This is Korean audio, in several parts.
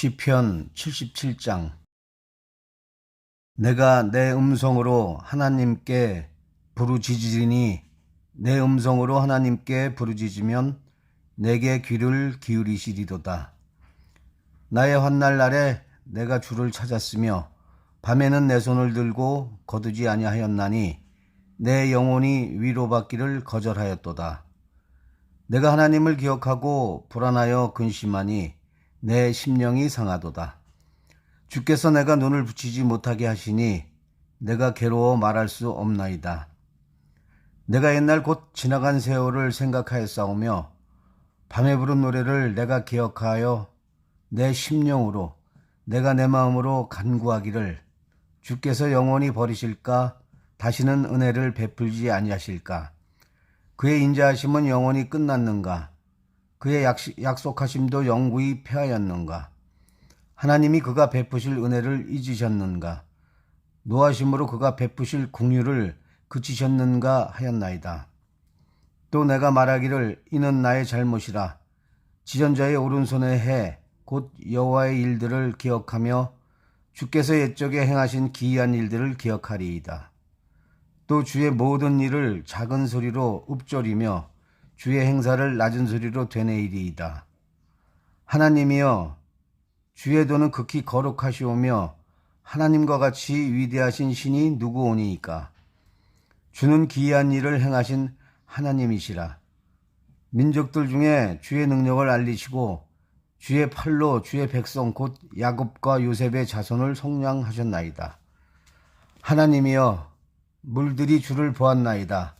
시편 77장 내가 내 음성으로 하나님께 부르짖으리니 내 음성으로 하나님께 부르짖으면 내게 귀를 기울이시리로다. 나의 환날 날에 내가 주를 찾았으며 밤에는 내 손을 들고 거두지 아니하였나니 내 영혼이 위로받기를 거절하였도다. 내가 하나님을 기억하고 불안하여 근심하니 내 심령이 상하도다. 주께서 내가 눈을 붙이지 못하게 하시니 내가 괴로워 말할 수 없나이다. 내가 옛날 곧 지나간 세월을 생각하여 싸우며 밤에 부른 노래를 내가 기억하여 내 심령으로 내가 내 마음으로 간구하기를 주께서 영원히 버리실까 다시는 은혜를 베풀지 아니하실까 그의 인자하심은 영원히 끝났는가 그의 약속하심도 영구히 폐하였는가 하나님이 그가 베푸실 은혜를 잊으셨는가 노하심으로 그가 베푸실 궁유를 그치셨는가 하였나이다. 또 내가 말하기를 이는 나의 잘못이라 지전자의 오른손에 해 곧 여호와의 일들을 기억하며 주께서 옛적에 행하신 기이한 일들을 기억하리이다. 또 주의 모든 일을 작은 소리로 읊조리며 주의 행사를 낮은 소리로 되뇌이리이다. 하나님이여 주의 도는 극히 거룩하시오며 하나님과 같이 위대하신 신이 누구 오니이까 주는 기이한 일을 행하신 하나님이시라. 민족들 중에 주의 능력을 알리시고 주의 팔로 주의 백성 곧 야곱과 요셉의 자손을 속량하셨나이다. 하나님이여 물들이 주를 보았나이다.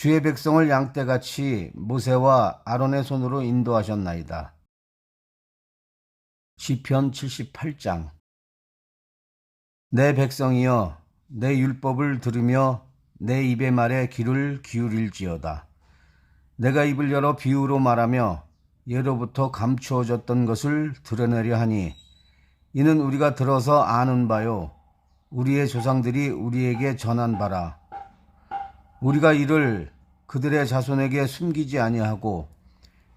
주의 백성을 양떼같이 모세와 아론의 손으로 인도하셨나이다. 시편 78장 내 백성이여 내 율법을 들으며 내 입의 말에 귀를 기울일지어다. 내가 입을 열어 비유로 말하며 예로부터 감추어졌던 것을 드러내려 하니 이는 우리가 들어서 아는 바요 우리의 조상들이 우리에게 전한 바라 우리가 이를 그들의 자손에게 숨기지 아니하고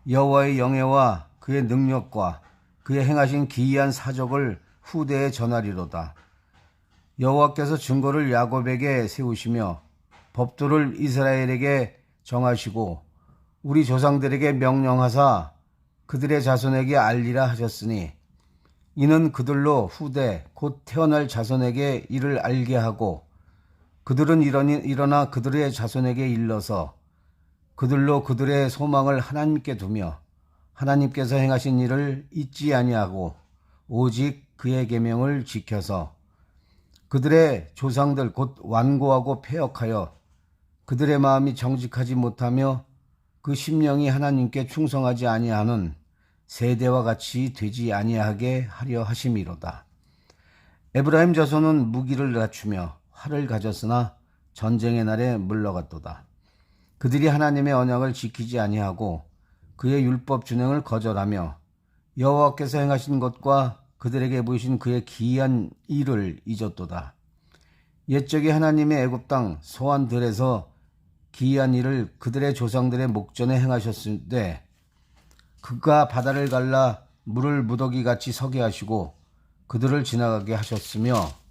여호와의 영예와 그의 능력과 그의 행하신 기이한 사적을 후대에 전하리로다. 여호와께서 증거를 야곱에게 세우시며 법도를 이스라엘에게 정하시고 우리 조상들에게 명령하사 그들의 자손에게 알리라 하셨으니 이는 그들로 후대 곧 태어날 자손에게 이를 알게 하고 그들은 일어나 그들의 자손에게 일러서 그들로 그들의 소망을 하나님께 두며 하나님께서 행하신 일을 잊지 아니하고 오직 그의 계명을 지켜서 그들의 조상들 곧 완고하고 폐역하여 그들의 마음이 정직하지 못하며 그 심령이 하나님께 충성하지 아니하는 세대와 같이 되지 아니하게 하려 하심이로다. 에브라임 자손은 무기를 갖추며 활을 가졌으나 전쟁의 날에 물러갔도다. 그들이 하나님의 언약을 지키지 아니하고 그의 율법 준행을 거절하며 여호와께서 행하신 것과 그들에게 보이신 그의 기이한 일을 잊었도다. 옛적에 하나님의 애굽 땅 소환 들에서 기이한 일을 그들의 조상들의 목전에 행하셨을 때 그가 바다를 갈라 물을 무더기 같이 서게 하시고 그들을 지나가게 하셨으며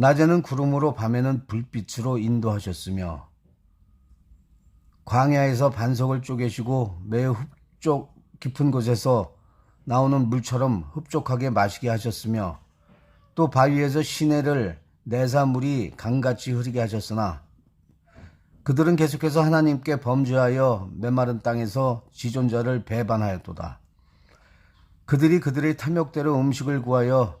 낮에는 구름으로 밤에는 불빛으로 인도하셨으며 광야에서 반석을 쪼개시고 매우 흡족 깊은 곳에서 나오는 물처럼 흡족하게 마시게 하셨으며 또 바위에서 시내를 내사 물이 강같이 흐르게 하셨으나 그들은 계속해서 하나님께 범죄하여 메마른 땅에서 지존자를 배반하였도다. 그들이 그들의 탐욕대로 음식을 구하여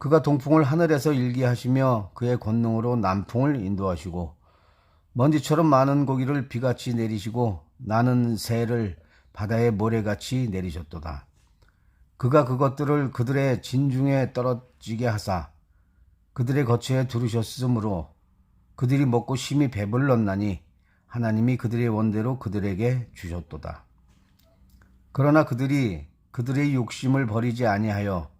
그가 동풍을 하늘에서 일게 하시며 그의 권능으로 남풍을 인도하시고 먼지처럼 많은 고기를 비같이 내리시고 나는 새를 바다의 모래같이 내리셨도다. 그가 그것들을 그들의 진중에 떨어지게 하사 그들의 거처에 두르셨으므로 그들이 먹고 심히 배불렀나니 하나님이 그들의 원대로 그들에게 주셨도다. 그러나 그들이 그들의 욕심을 버리지 아니하여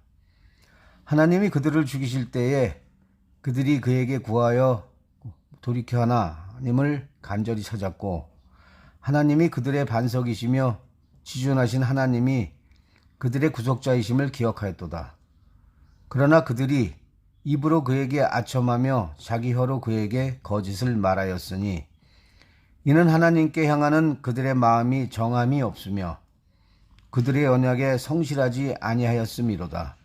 하나님이 그들을 죽이실 때에 그들이 그에게 구하여 돌이켜 하나님을 간절히 찾았고 하나님이 그들의 반석이시며 지존하신 하나님이 그들의 구속자이심을 기억하였도다. 그러나 그들이 입으로 그에게 아첨하며 자기 혀로 그에게 거짓을 말하였으니 이는 하나님께 향하는 그들의 마음이 정함이 없으며 그들의 언약에 성실하지 아니하였음이로다.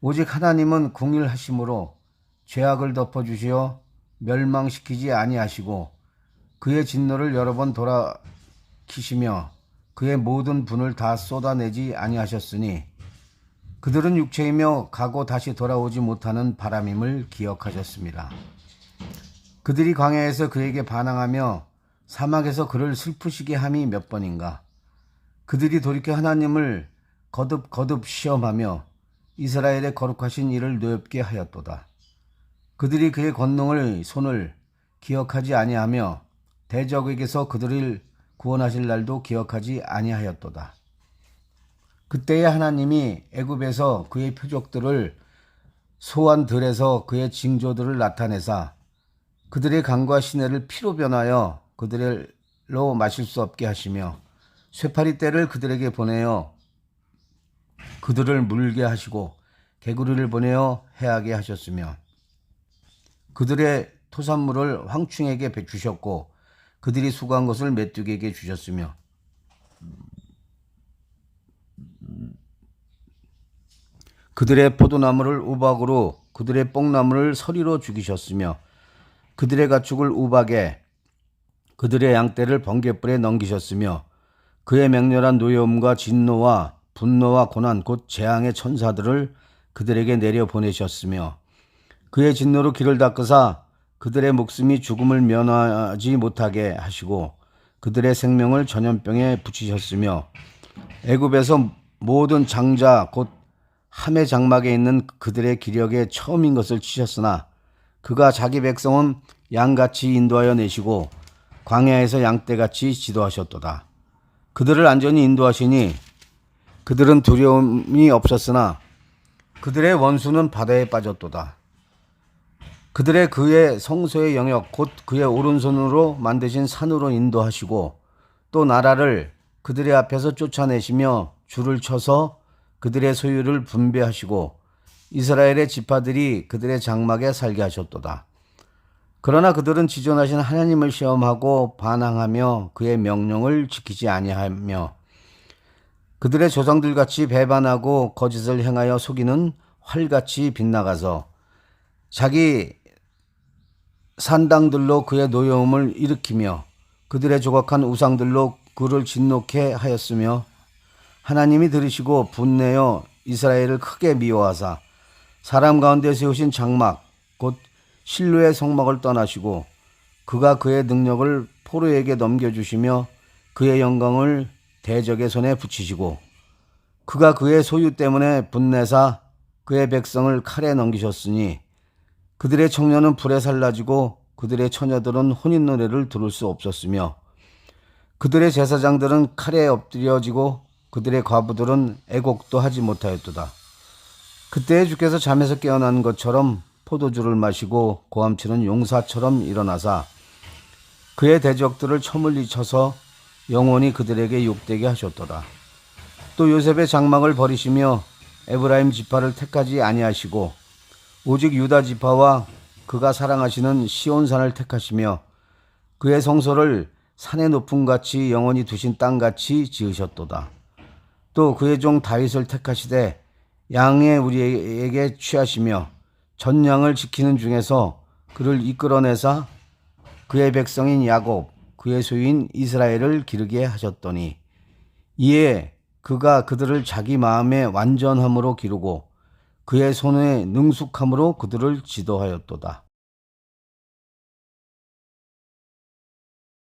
오직 하나님은 궁일하심으로 죄악을 덮어주시어 멸망시키지 아니하시고 그의 진노를 여러 번 돌아키시며 그의 모든 분을 다 쏟아내지 아니하셨으니 그들은 육체이며 가고 다시 돌아오지 못하는 바람임을 기억하셨습니다. 그들이 광야에서 그에게 반항하며 사막에서 그를 슬프시게 함이 몇 번인가. 그들이 돌이켜 하나님을 거듭 거듭 시험하며 이스라엘의 거룩하신 일을 노엽게 하였도다. 그들이 그의 권능을 손을 기억하지 아니하며 대적에게서 그들을 구원하실 날도 기억하지 아니하였도다. 그때에 하나님이 애굽에서 그의 표적들을 소환들에서 그의 징조들을 나타내사 그들의 강과 시내를 피로 변하여 그들로 마실 수 없게 하시며 쇠파리 떼를 그들에게 보내어 그들을 물게 하시고 개구리를 보내어 해하게 하셨으며 그들의 토산물을 황충에게 주셨고 그들이 수고한 것을 메뚜기에게 주셨으며 그들의 포도나무를 우박으로 그들의 뽕나무를 서리로 죽이셨으며 그들의 가축을 우박에 그들의 양떼를 번개불에 넘기셨으며 그의 맹렬한 노여움과 진노와 분노와 고난 곧 재앙의 천사들을 그들에게 내려 보내셨으며 그의 진노로 길을 닦으사 그들의 목숨이 죽음을 면하지 못하게 하시고 그들의 생명을 전염병에 붙이셨으며 애굽에서 모든 장자 곧 함의 장막에 있는 그들의 기력에 처음인 것을 치셨으나 그가 자기 백성은 양같이 인도하여 내시고 광야에서 양떼같이 지도하셨도다. 그들을 안전히 인도하시니 그들은 두려움이 없었으나 그들의 원수는 바다에 빠졌도다. 그들의 그의 성소의 영역 곧 그의 오른손으로 만드신 산으로 인도하시고 또 나라를 그들의 앞에서 쫓아내시며 줄을 쳐서 그들의 소유를 분배하시고 이스라엘의 지파들이 그들의 장막에 살게 하셨도다. 그러나 그들은 지존하신 하나님을 시험하고 반항하며 그의 명령을 지키지 아니하며 그들의 조상들 같이 배반하고 거짓을 행하여 속이는 활같이 빗나가서 자기 산당들로 그의 노여움을 일으키며 그들의 조각한 우상들로 그를 진노케 하였으며 하나님이 들으시고 분내어 이스라엘을 크게 미워하사 사람 가운데 세우신 장막 곧 실로의 성막을 떠나시고 그가 그의 능력을 포로에게 넘겨주시며 그의 영광을 대적의 손에 붙이시고 그가 그의 소유 때문에 분내사 그의 백성을 칼에 넘기셨으니 그들의 청년은 불에 살라지고 그들의 처녀들은 혼인 노래를 들을 수 없었으며 그들의 제사장들은 칼에 엎드려지고 그들의 과부들은 애곡도 하지 못하였도다. 그때 주께서 잠에서 깨어난 것처럼 포도주를 마시고 고함치는 용사처럼 일어나사 그의 대적들을 처물리 쳐서 영원히 그들에게 욕되게 하셨도다. 또 요셉의 장막을 버리시며 에브라임 지파를 택하지 아니하시고 오직 유다 지파와 그가 사랑하시는 시온산을 택하시며 그의 성소를 산의 높음 같이 영원히 두신 땅 같이 지으셨도다. 또 그의 종 다윗을 택하시되 양의 우리에게 취하시며 전양을 지키는 중에서 그를 이끌어내사 그의 백성인 야곱 그의 소유인 이스라엘을 기르게 하셨더니 이에 그가 그들을 자기 마음의 완전함으로 기르고 그의 손의 능숙함으로 그들을 지도하였도다.